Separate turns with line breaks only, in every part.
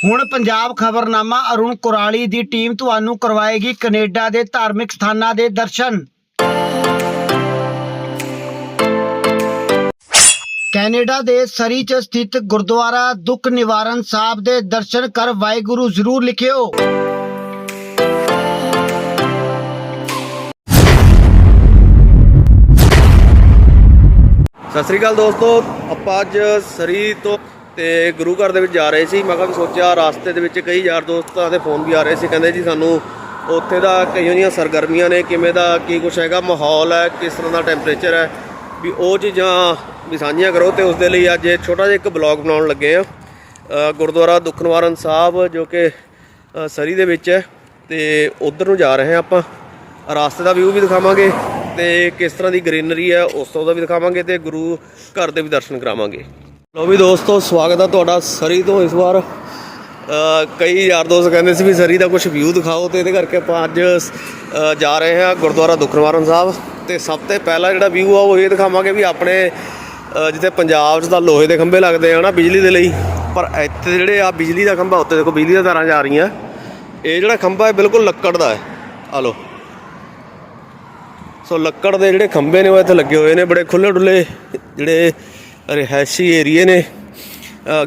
ਹੁਣ ਪੰਜਾਬ ਖਬਰਨਾਮਾ ਅਰੁਣ ਕੁਰਾਲੀ ਦੀ ਟੀਮ ਤੁਹਾਨੂੰ ਕਰਵਾਏਗੀ ਕੈਨੇਡਾ ਦੇ ਧਾਰਮਿਕ ਸਥਾਨਾਂ ਦੇ ਦਰਸ਼ਨ। ਕੈਨੇਡਾ ਦੇ ਸਰੀ ਚ ਸਥਿਤ ਗੁਰਦੁਆਰਾ ਦੁੱਖ ਨਿਵਾਰਨ ਸਾਹਿਬ ਦੇ ਦਰਸ਼ਨ ਕਰ ਵਾਹਿਗੁਰੂ ਜ਼ਰੂਰ ਲਿਖਿਓ।
ਸਤਿ ਸ੍ਰੀ ਅਕਾਲ ਦੋਸਤੋ, ਆਪਾਂ ਅੱਜ ਸਰੀ ਤੋਂ ਤੇ ਗੁਰੂ ਘਰ ਦੇ ਵਿੱਚ ਜਾ ਰਹੇ ਸੀ। ਮੈਂ ਕਿਹਾ ਵੀ ਸੋਚਿਆ ਰਾਸਤੇ ਦੇ ਵਿੱਚ ਕਈ ਯਾਰ ਦੋਸਤਾਂ ਦੇ ਫੋਨ ਵੀ ਆ ਰਹੇ ਸੀ। ਕਹਿੰਦੇ ਜੀ ਸਾਨੂੰ ਉੱਥੇ ਦਾ ਕਈਆਂ ਦੀਆਂ ਸਰਗਰਮੀਆਂ ਨੇ, ਕਿਵੇਂ ਦਾ ਕੀ ਕੁਛ ਹੈਗਾ, ਮਾਹੌਲ ਹੈ, ਕਿਸ ਤਰ੍ਹਾਂ ਦਾ ਟੈਂਪਰੇਚਰ ਹੈ। ਵੀ ਉਹ ਚੀਜ਼ਾਂ ਵੀ ਸਾਂਝੀਆਂ ਕਰੋ ਤੇ ਉਸ ਦੇ ਲਈ ਅੱਜ ਇਹ ਛੋਟਾ ਜਿਹਾ ਇੱਕ ਬਲੌਗ ਬਣਾਉਣ ਲੱਗੇ ਆ ਗੁਰਦੁਆਰਾ ਦੁੱਖ ਨਿਵਾਰਨ ਸਾਹਿਬ, ਜੋ ਕਿ ਸਰੀ ਦੇ ਵਿੱਚ ਹੈ ਤੇ ਉਧਰ ਨੂੰ ਜਾ ਰਹੇ ਹਾਂ ਆਪਾਂ। ਰਾਸਤੇ ਦਾ ਵਿਊ ਵੀ ਦਿਖਾਵਾਂਗੇ ਤੇ ਕਿਸ ਤਰ੍ਹਾਂ ਦੀ ਗ੍ਰੀਨਰੀ ਹੈ, ਉਸ ਤੋਂ ਦਾ ਵੀ ਦਿਖਾਵਾਂਗੇ ਤੇ ਗੁਰੂ ਘਰ ਦੇ ਵੀ ਦਰਸ਼ਨ ਕਰਾਵਾਂਗੇ। ਲੋ ਵੀ ਦੋਸਤੋ, ਸਵਾਗਤ ਹੈ ਤੁਹਾਡਾ ਸਰੀ ਤੋਂ ਇਸ ਵਾਰ। ਕਈ ਯਾਰ ਦੋਸਤ ਕਹਿੰਦੇ ਸੀ ਵੀ ਸਰੀ ਦਾ ਕੁਝ ਵਿਊ ਦਿਖਾਓ ਤੇ ਇਹਦੇ ਕਰਕੇ ਆਪਾਂ ਅੱਜ ਜਾ ਰਹੇ ਹਾਂ ਗੁਰਦੁਆਰਾ ਦੁਖਨਵਾਰਨ ਸਾਹਿਬ। ਤੇ ਸਭ ਤੋਂ ਪਹਿਲਾ ਜਿਹੜਾ ਵਿਊ ਆ, ਉਹ ਇਹ ਦਿਖਾਵਾਂਗੇ ਵੀ ਆਪਣੇ ਜਿੱਥੇ ਪੰਜਾਬ 'ਚ ਤਾਂ ਲੋਹੇ ਦੇ ਖੰਭੇ ਲੱਗਦੇ ਆ ਨਾ ਬਿਜਲੀ ਦੇ ਲਈ। ਪਰ ਇੱਥੇ ਜਿਹੜੇ ਆ ਬਿਜਲੀ ਦਾ ਖੰਭਾ ਉੱਤੇ ਦੇਖੋ ਬਿਜਲੀ ਦੀਆਂ ਤਾਰਾਂ ਜਾ ਰਹੀਆਂ। ਇਹ ਜਿਹੜਾ ਖੰਭਾ ਹੈ ਬਿਲਕੁਲ ਲੱਕੜ ਦਾ ਹੈ। ਆ ਲੋ ਸੋ ਲੱਕੜ ਦੇ ਜਿਹੜੇ ਖੰਭੇ ਨੇ, ਉਹ ਇੱਥੇ ਲੱਗੇ ਹੋਏ ਨੇ, ਬੜੇ ਖੁੱਲੇ ਡੁੱਲੇ ਜਿਹੜੇ ਰਿਹਾਇਸ਼ੀ ਏਰੀਏ ਨੇ।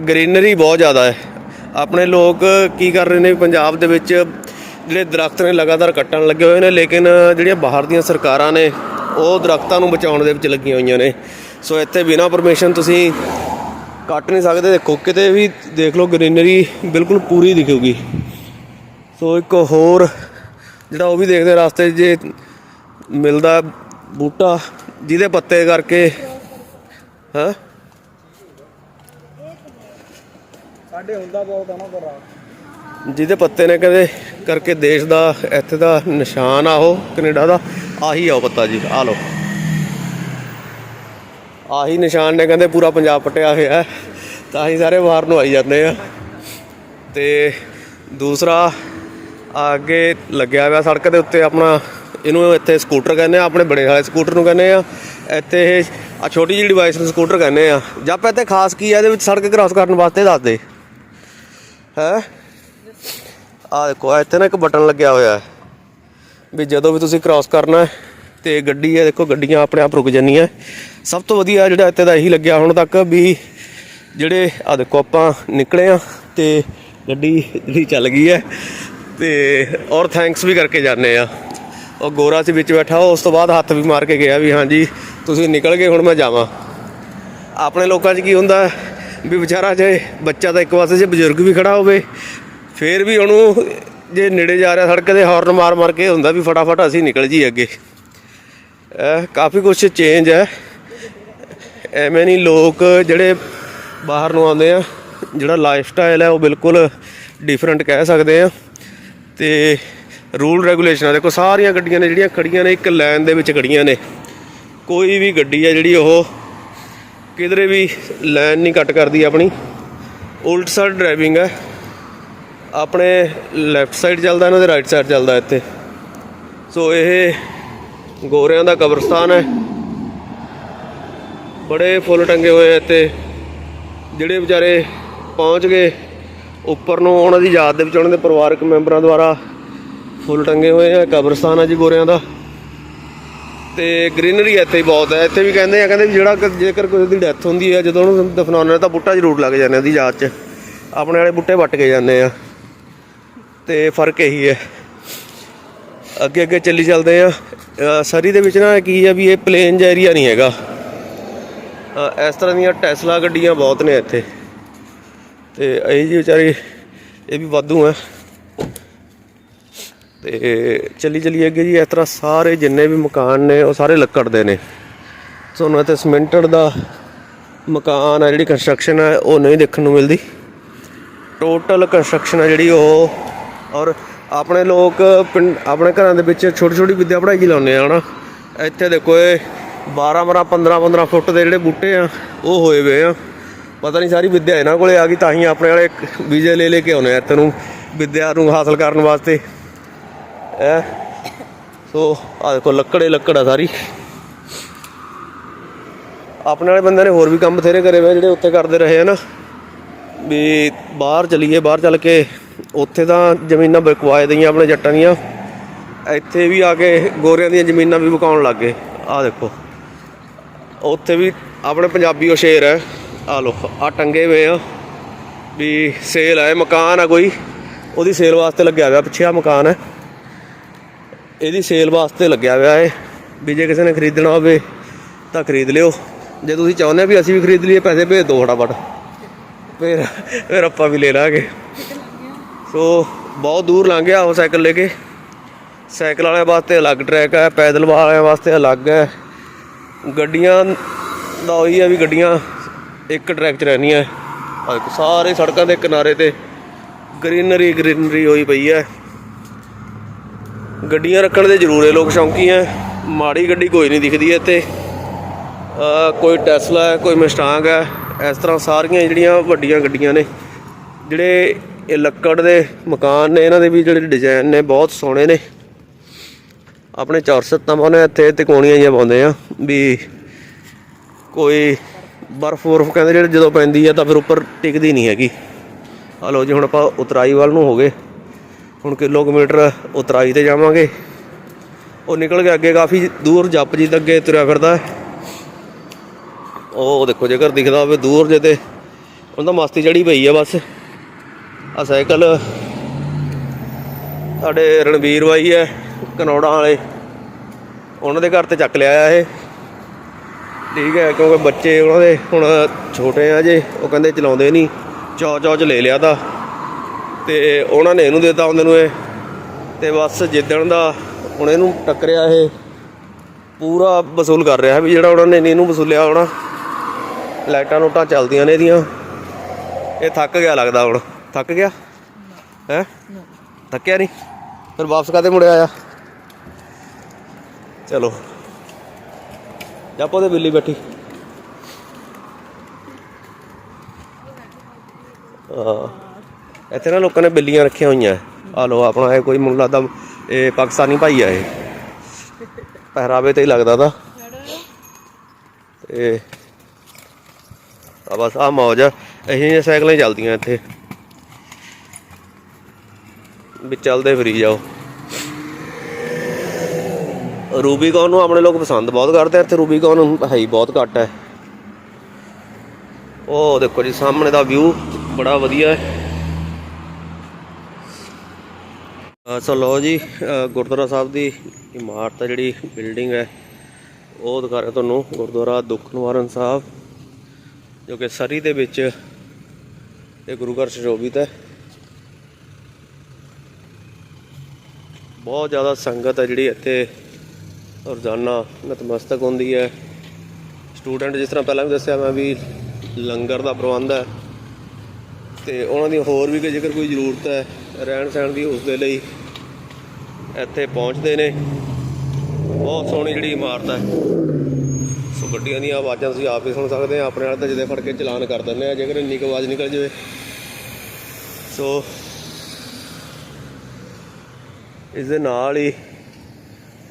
ਗ੍ਰੀਨਰੀ ਬਹੁਤ ਜ਼ਿਆਦਾ ਹੈ। ਆਪਣੇ ਲੋਕ ਕੀ ਕਰ ਰਹੇ ਨੇ, ਪੰਜਾਬ ਦੇ ਵਿੱਚ ਜਿਹੜੇ ਦਰਖਤ ਨੇ ਲਗਾਤਾਰ ਕੱਟਣ ਲੱਗੇ ਹੋਏ ਨੇ, ਲੇਕਿਨ ਜਿਹੜੀਆਂ ਬਾਹਰ ਦੀਆਂ ਸਰਕਾਰਾਂ ਨੇ, ਉਹ ਦਰਖਤਾਂ ਨੂੰ ਬਚਾਉਣ ਦੇ ਵਿੱਚ ਲੱਗੀਆਂ ਹੋਈਆਂ ਨੇ। ਸੋ ਇੱਥੇ ਬਿਨਾਂ ਪਰਮਿਸ਼ਨ ਤੁਸੀਂ ਕੱਟ ਨਹੀਂ ਸਕਦੇ। ਦੇਖੋ, ਕਿਤੇ ਵੀ ਦੇਖ ਲਓ, ਗ੍ਰੀਨਰੀ ਬਿਲਕੁਲ ਪੂਰੀ ਦਿਖੇਗੀ। ਸੋ ਇੱਕ ਹੋਰ, ਜਿਹੜਾ ਉਹ ਵੀ ਦੇਖਦੇ ਰਸਤੇ ਜੇ ਮਿਲਦਾ ਬੂਟਾ, ਜਿਹਦੇ ਪੱਤੇ ਕਰਕੇ ਹਾਂ?
ਸਾਡੇ ਹੁੰਦਾ ਬਹੁਤ ਆ ਨਾ ਪਰ
ਜਿਹਦੇ ਪੱਤੇ ਨੇ ਕਹਿੰਦੇ ਕਰਕੇ ਦੇਸ਼ ਦਾ, ਇੱਥੇ ਦਾ ਨਿਸ਼ਾਨ ਆ ਉਹ, ਕੈਨੇਡਾ ਦਾ, ਆਹੀ ਆ ਉਹ ਪੱਤਾ ਜੀ ਆ ਲਓ। ਆਹੀ ਨਿਸ਼ਾਨ ਨੇ ਕਹਿੰਦੇ ਪੂਰਾ ਪੰਜਾਬ ਪਟਿਆ ਹੋਇਆ ਤਾਂ ਹੀ ਸਾਰੇ ਬਾਹਰ ਨੂੰ ਆਈ ਜਾਂਦੇ ਆ। ਤੇ ਦੂਸਰਾ, ਅੱਗੇ ਲੱਗਿਆ ਹੋਇਆ ਸੜਕ ਦੇ ਉੱਤੇ ਆਪਣਾ, ਇਹਨੂੰ ਇੱਥੇ ਸਕੂਟਰ ਕਹਿੰਦੇ ਆ, ਆਪਣੇ ਬੜੇ ਵਾਲੇ ਸਕੂਟਰ ਨੂੰ ਕਹਿੰਦੇ ਆ। ਇੱਥੇ ਇਹ ਆ ਛੋਟੀ ਜਿਹੀ ਡਿਵਾਈਸ ਨੂੰ ਸਕੂਟਰ ਕਹਿੰਦੇ ਆ। ਜਦ ਇੱਥੇ ਖਾਸ ਕੀ ਆ, ਇਹਦੇ ਵਿੱਚ ਸੜਕ ਕ੍ਰਾਸ ਕਰਨ ਵਾਸਤੇ ਦੱਸ ਦੇ। ਹੈ? ਆ ਦੇਖੋ ਇੱਥੇ ਨਾ ਇੱਕ ਬਟਨ ਲੱਗਿਆ ਹੋਇਆ ਹੈ ਵੀ ਜਦੋਂ ਵੀ ਤੁਸੀਂ ਕ੍ਰਾਸ ਕਰਨਾ ਹੈ ਤੇ ਗੱਡੀ ਹੈ, ਦੇਖੋ ਗੱਡੀਆਂ ਆਪਣੇ ਆਪ ਰੁਕ ਜਾਂਦੀਆਂ ਸਭ ਤੋਂ ਵਧੀਆ ਜਿਹੜਾ ਇੱਥੇ ਦਾ ਇਹੀ ਲੱਗਿਆ ਹੁਣ ਤੱਕ ਵੀ ਜਿਹੜੇ ਆ ਦੇਖੋ ਆਪਾਂ ਨਿਕਲੇ ਆ ਤੇ ਗੱਡੀ ਜਿਹੜੀ ਚੱਲ ਗਈ ਹੈ ਤੇ ਔਰ ਥੈਂਕਸ ਵੀ ਕਰਕੇ ਜਾਂਦੇ ਆ ਉਹ ਗੋਰਾ ਸੀ ਵਿੱਚ ਬੈਠਾ, ਉਹ ਉਸ ਤੋਂ ਬਾਅਦ ਹੱਥ ਵੀ ਮਾਰ ਕੇ ਗਿਆ ਵੀ ਹਾਂਜੀ, ਤੁਸੀਂ ਨਿਕਲ ਗਏ, ਹੁਣ ਮੈਂ ਜਾਵਾਂ। ਆਪਣੇ ਲੋਕਾਂ 'ਚ ਕੀ ਹੁੰਦਾ ਵੀ ਵਿਚਾਰਾ ਜੇ ਬੱਚਾ ਤਾਂ ਇੱਕ ਪਾਸੇ ਜੇ ਬਜ਼ੁਰਗ ਵੀ ਖੜਾ ਹੋਵੇ, ਫੇਰ ਵੀ ਉਹਨੂੰ ਜੇ ਨੇੜੇ ਜਾ ਰਿਹਾ ਸੜਕ ਤੇ ਹਾਰਨ ਮਾਰ ਮਾਰ ਕੇ ਹੁੰਦਾ ਵੀ ਫਟਾਫਟ ਅਸੀਂ ਨਿਕਲ ਜੀ ਅੱਗੇ। ਇਹ ਕਾਫੀ ਕੁਝ ਚੇਂਜ ਹੈ। ਐਵੇਂ ਨਹੀਂ ਲੋਕ ਜਿਹੜੇ ਬਾਹਰ ਨੂੰ ਆਉਂਦੇ ਆ, ਜਿਹੜਾ ਲਾਈਫ ਸਟਾਈਲ ਹੈ ਉਹ ਬਿਲਕੁਲ ਡਿਫਰੈਂਟ ਕਹਿ ਸਕਦੇ ਆ। ਤੇ ਰੂਲ ਰੈਗੂਲੇਸ਼ਨਾਂ ਦੇਖੋ, ਸਾਰੀਆਂ ਗੱਡੀਆਂ ਨੇ ਜਿਹੜੀਆਂ ਖੜੀਆਂ ਨੇ, ਇੱਕ ਲਾਈਨ ਦੇ ਵਿੱਚ ਖੜੀਆਂ ਨੇ। ਕੋਈ ਵੀ ਗੱਡੀ ਹੈ ਜਿਹੜੀ ਉਹ ਕਿਧਰੇ ਵੀ ਲਾਈਨ ਨਹੀਂ ਕੱਟ ਕਰਦੀ ਆਪਣੀ। ਉਲਟ ਸਾਈਡ ਡਰਾਈਵਿੰਗ ਹੈ। ਆਪਣੇ ਲੈਫਟ ਸਾਈਡ ਚੱਲਦਾ, ਇਹਨਾਂ ਦੇ ਰਾਈਟ ਸਾਈਡ ਚੱਲਦਾ ਇੱਥੇ। ਸੋ ਇਹ ਗੋਰਿਆਂ ਦਾ ਕਬਰਸਤਾਨ ਹੈ। ਬੜੇ ਫੁੱਲ ਟੰਗੇ ਹੋਏ ਇੱਥੇ। ਜਿਹੜੇ ਵਿਚਾਰੇ ਪਹੁੰਚ ਗਏ, ਉੱਪਰ ਨੂੰ ਉਹਨਾਂ ਦੀ ਯਾਦ ਦੇ ਵਿੱਚ ਉਹਨਾਂ ਦੇ ਪਰਿਵਾਰਕ ਮੈਂਬਰਾਂ ਦੁਆਰਾ ਫੁੱਲ ਟੰਗੇ ਹੋਏ ਆ। ਕਬਰਸਤਾਨ ਹੈ ਜੀ ਗੋਰਿਆਂ ਦਾ। ਤੇ ਗ੍ਰੀਨਰੀ ਇੱਥੇ ਹੀ ਬਹੁਤ ਹੈ। ਇੱਥੇ ਵੀ ਕਹਿੰਦੇ ਆ, ਕਹਿੰਦੇ ਵੀ ਜਿਹੜਾ ਜੇਕਰ ਕਿਸੇ ਦੀ ਡੈਥ ਹੁੰਦੀ ਹੈ, ਜਦੋਂ ਉਹਨੂੰ ਦਫਨਾਉਣਾ ਤਾਂ ਬੂਟਾ ਜ਼ਰੂਰ ਲੱਗ ਜਾਂਦੇ ਉਹਦੀ ਯਾਦ 'ਚ। ਆਪਣੇ ਵਾਲੇ ਬੂਟੇ ਵੱਟ ਕੇ ਜਾਂਦੇ ਆ। ਤੇ ਫ਼ਰਕ ਇਹੀ ਹੈ। ਅੱਗੇ ਅੱਗੇ ਚੱਲੀ ਚੱਲਦੇ ਆ। ਸਰੀ ਦੇ ਵਿੱਚ ਨਾ ਕੀ ਆ ਵੀ ਇਹ ਪਲੇਨ ਜਿਹਾ ਏਰੀਆ ਨਹੀਂ ਹੈਗਾ। ਇਸ ਤਰ੍ਹਾਂ ਦੀਆਂ ਟੈਸਲਾ ਗੱਡੀਆਂ ਬਹੁਤ ਨੇ ਇੱਥੇ। ਤੇ ਇਹ ਜੀ ਵਿਚਾਰੇ, ਇਹ ਵੀ ਵਾਧੂ ਆ। ਤੇ ਚੱਲੀ ਚੱਲੀ ਅੱਗੇ ਜੀ, ਇਸ ਤਰ੍ਹਾਂ ਸਾਰੇ ਜਿੰਨੇ ਵੀ ਮਕਾਨ ਨੇ, ਉਹ ਸਾਰੇ ਲੱਕੜ ਦੇ ਨੇ। ਤੁਹਾਨੂੰ ਇੱਥੇ ਸਿਮੈਂਟਡ ਦਾ ਮਕਾਨ ਆ ਜਿਹੜੀ ਕੰਸਟਰਕਸ਼ਨ ਹੈ, ਉਹ ਨਹੀਂ ਦੇਖਣ ਨੂੰ ਮਿਲਦੀ। ਟੋਟਲ ਕੰਸਟਰਕਸ਼ਨ ਹੈ ਜਿਹੜੀ ਉਹ, ਔਰ ਆਪਣੇ ਲੋਕ ਪਿੰਡ, ਆਪਣੇ ਘਰਾਂ ਦੇ ਵਿੱਚ ਛੋਟੀ ਛੋਟੀ ਵਿਦਿਆ ਪੜ੍ਹਾਈ ਜੀ ਲਾਉਂਦੇ ਆ, ਹਨਾ। ਇੱਥੇ ਦੇਖੋ ਇਹ 12 12 15 15 ਫੁੱਟ ਦੇ ਜਿਹੜੇ ਬੂਟੇ ਆ, ਉਹ ਹੋਏ ਵੇ ਆ। ਪਤਾ ਨਹੀਂ ਸਾਰੀ ਵਿਦਿਆ ਇਹਨਾਂ ਕੋਲੇ ਆ ਗਈ, ਤਾਂ ਹੀ ਆਪਣੇ ਵਾਲੇ ਵੀਜ਼ੇ ਲੈ ਲੈ ਕੇ ਆਉਨੇ ਆ ਇੱਥੇ ਨੂੰ, ਵਿਦਿਆ ਨੂੰ ਹਾਸਲ ਕਰਨ ਵਾਸਤੇ। ਐ ਸੋ ਆ ਦੇਖੋ, ਲੱਕੜੇ ਲੱਕੜ ਆ ਸਾਰੀ। ਆਪਣੇ ਵਾਲੇ ਬੰਦੇ ਨੇ ਹੋਰ ਵੀ ਕੰਮ ਬਥੇਰੇ ਕਰੇ ਹੋਏ ਜਿਹੜੇ ਉੱਥੇ ਕਰਦੇ ਰਹੇ ਆ ਨਾ। ਵੀ ਬਾਹਰ ਚਲੀਏ, ਬਾਹਰ ਚੱਲ ਕੇ ਉੱਥੇ ਤਾਂ ਜ਼ਮੀਨਾਂ ਬਕਵਾਏ ਦਈਆਂ ਆਪਣੇ ਜੱਟਾਂ ਦੀਆਂ। ਇੱਥੇ ਵੀ ਆ ਕੇ ਗੋਰਿਆਂ ਦੀਆਂ ਜ਼ਮੀਨਾਂ ਵੀ ਵਿਕਾਉਣ ਲੱਗ ਗਏ। ਆਹ ਦੇਖੋ। ਉੱਥੇ ਵੀ ਆਪਣੇ ਪੰਜਾਬੀ ਉਹ ਸ਼ੇਰ ਹੈ। ਆ ਲੋ ਆ ਟੰਗੇ ਹੋਏ ਆ। ਵੀ ਸੇਲ ਹੈ ਮਕਾਨ ਆ ਕੋਈ। ਉਹਦੀ ਸੇਲ ਵਾਸਤੇ ਲੱਗਿਆ ਹੋਇਆ, ਪਿੱਛੇ ਆ ਮਕਾਨ ਹੈ। ਇਹਦੀ ਸੇਲ ਵਾਸਤੇ ਲੱਗਿਆ ਹੋਇਆ ਹੈ ਵੀ ਜੇ ਕਿਸੇ ਨੇ ਖਰੀਦਣਾ ਹੋਵੇ ਤਾਂ ਖਰੀਦ ਲਿਓ। ਜੇ ਤੁਸੀਂ ਚਾਹੁੰਦੇ ਵੀ ਅਸੀਂ ਵੀ ਖਰੀਦ ਲਈਏ, ਪੈਸੇ ਭੇਜ ਦਿਓ ਫਟਾਫਟ। ਫਿਰ ਫਿਰ ਆਪਾਂ ਵੀ ਲੈ ਲਾਂਗੇ। ਸੋ ਬਹੁਤ ਦੂਰ ਲੰਘ ਗਿਆ ਉਹ ਸਾਈਕਲ ਲੈ ਕੇ। ਸਾਈਕਲ ਵਾਲਿਆਂ ਵਾਸਤੇ ਅਲੱਗ ਟਰੈਕ ਹੈ, ਪੈਦਲ ਵਾਲਿਆਂ ਵਾਸਤੇ ਅਲੱਗ ਹੈ। ਗੱਡੀਆਂ ਦਾ ਉਹੀ ਹੈ ਵੀ ਗੱਡੀਆਂ ਇੱਕ ਟਰੈਕ 'ਚ ਰਹਿਣੀਆਂ ਸਾਰੇ ਸੜਕਾਂ ਦੇ ਕਿਨਾਰੇ ਤੇ ਗ੍ਰੀਨਰੀ ਗ੍ਰੀਨਰੀ ਹੋਈ ਪਈ ਹੈ। ਗੱਡੀਆਂ ਰੱਖਣ ਦੇ ਜ਼ਰੂਰ ਇਹ ਲੋਕ ਸ਼ੌਂਕੀ ਹੈ। ਮਾੜੀ ਗੱਡੀ ਕੋਈ ਨਹੀਂ ਦਿਖਦੀ ਇੱਥੇ। ਕੋਈ ਟੈਸਲਾ ਹੈ, ਕੋਈ ਮਸਟਾਂਗ ਹੈ। ਇਸ ਤਰ੍ਹਾਂ ਸਾਰੀਆਂ ਜਿਹੜੀਆਂ ਵੱਡੀਆਂ ਗੱਡੀਆਂ ਨੇ, ਜਿਹੜੇ ਇਹ ਲੱਕੜ ਦੇ ਮਕਾਨ ਨੇ, ਇਹਨਾਂ ਦੇ ਵੀ ਜਿਹੜੇ ਡਿਜ਼ਾਈਨ ਨੇ, ਬਹੁਤ ਸੋਹਣੇ ਨੇ। ਆਪਣੇ ਚੌਰਸਤਾਂ ਪਾਉਂਦੇ ਇੱਥੇ ਤਿਕੋਣੀਆਂ ਜਿਹੀਆਂ ਪਾਉਂਦੇ ਆ, ਵੀ ਕੋਈ ਬਰਫ਼ ਬਰਫ਼ ਕਹਿੰਦੇ ਜਿਹੜੇ ਜਦੋਂ ਪੈਂਦੀ ਆ ਤਾਂ ਫਿਰ ਉੱਪਰ ਟਿਕਦੀ ਨਹੀਂ ਹੈਗੀ। ਆ ਲਓ ਜੀ, ਹੁਣ ਆਪਾਂ ਉਤਰਾਈ ਵੱਲ ਨੂੰ ਹੋ ਗਏ। ਹੁਣ ਕਿਲੋਮੀਟਰ ਉਤਰਾਈ ਤੇ ਜਾਵਾਂਗੇ। ਉਹ ਨਿਕਲ ਕੇ ਅੱਗੇ, ਕਾਫੀ ਦੂਰ ਜੱਪ ਜੀ ਅੱਗੇ ਤੁਰਿਆ ਫਿਰਦਾ ਉਹ ਦੇਖੋ, ਜੇਕਰ ਦਿਖਦਾ ਹੋਵੇ ਦੂਰ ਜੇ ਤੇ ਉਹਨਾਂ ਦਾ ਮਸਤੀ ਚੜੀ ਪਈ ਆ ਬਸ। ਆ ਸਾਈਕਲ ਸਾਡੇ ਰਣਵੀਰ ਬਾਈ ਹੈ, ਕਨੌੜਾਂ ਵਾਲੇ। ਉਹਨਾਂ ਦੇ ਘਰ ਤੇ ਚੱਕ ਲਿਆ ਇਹ। ਠੀਕ ਹੈ, ਕਿਉਂਕਿ ਬੱਚੇ ਉਹਨਾਂ ਦੇ ਹੁਣ ਛੋਟੇ ਆ ਜੇ, ਉਹ ਕਹਿੰਦੇ ਚਲਾਉਂਦੇ ਨਹੀਂ। ਚੌ ਚੌ ਚ ਲੈ ਲਿਆ ਤਾਂ। ਤੇ ਉਹਨਾਂ ਨੇ ਇਹਨੂੰ ਦਿੱਤਾ ਹੁੰਦੇ ਨੂੰ ਇਹ। ਤੇ ਬਸ ਜਿੱਦਣ ਦਾ ਹੁਣ ਇਹਨੂੰ ਟੱਕਰਿਆ ਇਹ, ਪੂਰਾ ਵਸੂਲ ਕਰ ਰਿਹਾ ਵੀ ਜਿਹੜਾ ਉਹਨਾਂ ਨੇ ਇਹਨੂੰ ਵਸੂਲਿਆ ਹੋਣਾ। ਲਾਈਟਾਂ ਨੋਟਾਂ ਚੱਲਦੀਆਂ ਨੇ ਇਹਦੀਆਂ। ਇਹ ਥੱਕ ਗਿਆ ਲੱਗਦਾ ਹੁਣ। ਥੱਕ ਗਿਆ? ਹੈ? ਥੱਕਿਆ ਨਹੀਂ? ਫਿਰ ਵਾਪਸ ਕਾਤੇ ਮੁੜਿਆ ਆਇਆ? ਚਲੋ। ਜਾਪੋ ਤੇ ਬਿੱਲੀ ਬੈਠੀ। ਆ ਇੱਥੇ ਨਾ ਲੋਕਾਂ ਨੇ ਬਿੱਲੀਆਂ ਰੱਖੀਆਂ ਹੋਈਆਂ। ਆ ਲੋ ਆਪਣਾ ਇਹ ਕੋਈ ਮੈਨੂੰ ਲੱਗਦਾ ਇਹ ਪਾਕਿਸਤਾਨੀ ਭਾਈ ਆ ਇਹ। ਪਹਿਰਾਵੇ ਤੇ ਹੀ ਲੱਗਦਾ ਤਾਂ। ਤੇ ਆ ਬਸ ਆ ਮੌਜ ਆ। ਇਹੋ ਸਾਈਕਲਾਂ ਚੱਲਦੀਆਂ ਇੱਥੇ। ਵੀ ਚੱਲਦੇ ਫਰੀ ਜਾਓ। ਰੂਬੀਕੌਨ ਨੂੰ ਆਪਣੇ ਲੋਕ ਪਸੰਦ ਬਹੁਤ ਕਰਦੇ ਆ। ਇੱਥੇ ਰੂਬੀਕੌਨ ਹੈ ਹੀ ਬਹੁਤ ਘੱਟ ਹੈ ਉਹ ਦੇਖੋ ਜੀ, ਸਾਹਮਣੇ ਦਾ ਵਿਊ ਬੜਾ ਵਧੀਆ ਹੈ। ਸੋ ਲਓ ਜੀ ਗੁਰਦੁਆਰਾ ਸਾਹਿਬ ਦੀ ਇਮਾਰਤ ਆ ਜਿਹੜੀ ਬਿਲਡਿੰਗ ਹੈ, ਉਹ ਦਿਖਾ ਰਿਹਾ ਤੁਹਾਨੂੰ ਗੁਰਦੁਆਰਾ ਦੁੱਖ ਨਿਵਾਰਨ ਸਾਹਿਬ, ਜੋ ਕਿ ਸਰੀ ਦੇ ਵਿੱਚ ਇਹ ਗੁਰੂ ਘਰ ਸੁਸ਼ੋਭਿਤ ਹੈ। ਬਹੁਤ ਜ਼ਿਆਦਾ ਸੰਗਤ ਹੈ ਜਿਹੜੀ ਇੱਥੇ ਰੋਜ਼ਾਨਾ ਨਤਮਸਤਕ ਹੁੰਦੀ ਹੈ। ਸਟੂਡੈਂਟ ਜਿਸ ਤਰ੍ਹਾਂ ਪਹਿਲਾਂ ਵੀ ਦੱਸਿਆ ਮੈਂ ਵੀ ਲੰਗਰ ਦਾ ਪ੍ਰਬੰਧ ਹੈ, ਤੇ ਉਹਨਾਂ ਦੀ ਹੋਰ ਵੀ ਜੇਕਰ ਕੋਈ ਜ਼ਰੂਰਤ ਹੈ ਰਹਿਣ ਸਹਿਣ ਦੀ ਉਸ ਦੇ ਲਈ ਇੱਥੇ ਪਹੁੰਚਦੇ ਨੇ। ਬਹੁਤ ਸੋਹਣੀ ਜਿਹੜੀ ਇਮਾਰਤ ਹੈ। ਸੋ ਗੱਡੀਆਂ ਦੀਆਂ ਆਵਾਜ਼ਾਂ ਤੁਸੀਂ ਆਪ ਹੀ ਸੁਣ ਸਕਦੇ ਆ। ਆਪਣੇ ਨਾਲ ਤਾਂ ਜਿਹਦੇ ਫੜ ਕੇ ਚਲਾਨ ਕਰ ਦਿੰਦੇ ਆ। ਜੇਕਰ ਇੰਨੀ ਕੁ ਆਵਾਜ਼ ਨਿਕਲ ਜਾਵੇ। ਸੋ ਇਸ ਦੇ ਨਾਲ ਹੀ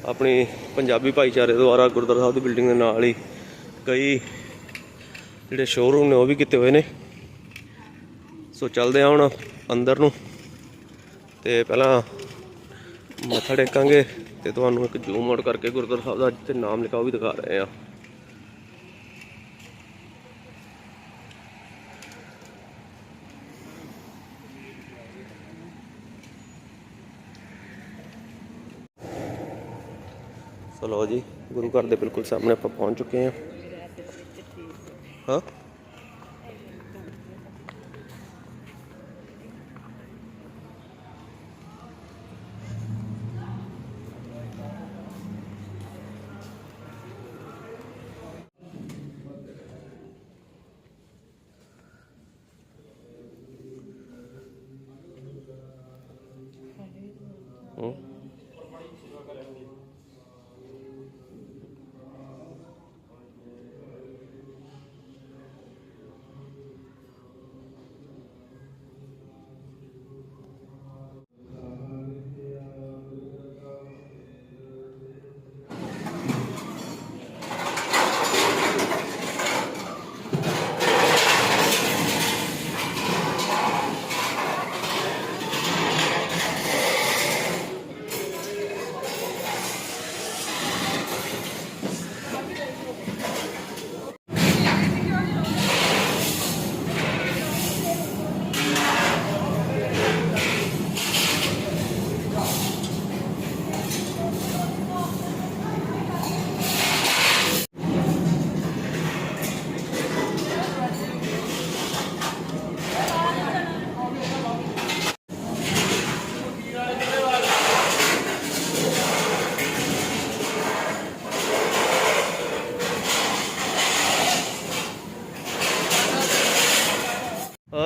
ਆਪਣੀ ਪੰਜਾਬੀ ਭਾਈਚਾਰੇ ਦੁਆਰਾ ਗੁਰਦੁਆਰਾ ਸਾਹਿਬ ਦੀ ਬਿਲਡਿੰਗ ਦੇ ਨਾਲ ਹੀ ਕਈ ਜਿਹੜੇ ਸ਼ੋਰੂਮ ਨੇ ਉਹ ਵੀ ਕੀਤੇ ਹੋਏ ਨੇ। ਸੋ ਚੱਲਦੇ ਆ ਹੁਣ ਅੰਦਰ ਨੂੰ। ਤੇ ਪਹਿਲਾਂ ਮੱਥਾ ਟੇਕਾਂਗੇ ਤੇ ਤੁਹਾਨੂੰ ਇੱਕ ਜ਼ੂਮ ਆਊਟ ਕਰਕੇ ਗੁਰਦੁਆਰਾ ਸਾਹਿਬ ਦਾ ਜਿੱਥੇ ਨਾਮ ਲਿਖਾ ਉਹ ਵੀ ਦਿਖਾ ਰਹੇ ਆ ਸੋ ਲਓ ਜੀ, ਗੁਰੂ ਘਰ ਦੇ ਬਿਲਕੁਲ ਸਾਹਮਣੇ ਆਪਾਂ ਪਹੁੰਚ ਚੁੱਕੇ ਹਾਂ। ਹਾਂ?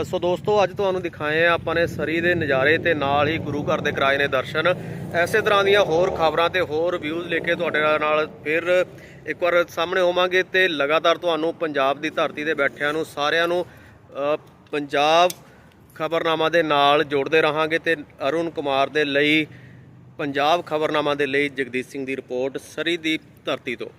ਸੋ ਦੋਸਤੋ, ਅੱਜ ਤੁਹਾਨੂੰ ਦਿਖਾਏ ਆ ਆਪਾਂ ਨੇ ਸਰੀ ਦੇ ਨਜ਼ਾਰੇ ਤੇ ਨਾਲ ਹੀ ਗੁਰੂ ਘਰ ਦੇ ਕਰਾਏ ਨੇ ਦਰਸ਼ਨ। ਐਸੇ ਤਰ੍ਹਾਂ ਦੀਆਂ ਹੋਰ ਖਬਰਾਂ ਤੇ ਹੋਰ ਵਿਊਜ਼ ਲੈ ਕੇ ਤੁਹਾਡੇ ਨਾਲ ਫਿਰ ਇੱਕ ਵਾਰ ਸਾਹਮਣੇ ਹੋਵਾਂਗੇ ਤੇ ਲਗਾਤਾਰ ਤੁਹਾਨੂੰ ਪੰਜਾਬ ਦੀ ਧਰਤੀ ਤੇ ਬੈਠਿਆਂ ਨੂੰ, ਸਾਰਿਆਂ ਨੂੰ ਪੰਜਾਬ ਖਬਰਨਾਮਾ ਦੇ ਨਾਲ ਜੋੜਦੇ ਰਹਾਂਗੇ ਤੇ ਅਰੁਣ ਕੁਮਾਰ ਦੇ ਲਈ, ਪੰਜਾਬ ਖਬਰਨਾਮਾ ਦੇ ਲਈ ਜਗਦੀਸ਼ ਸਿੰਘ ਦੀ ਰਿਪੋਰਟ ਸਰੀ ਦੀ ਧਰਤੀ ਤੋਂ।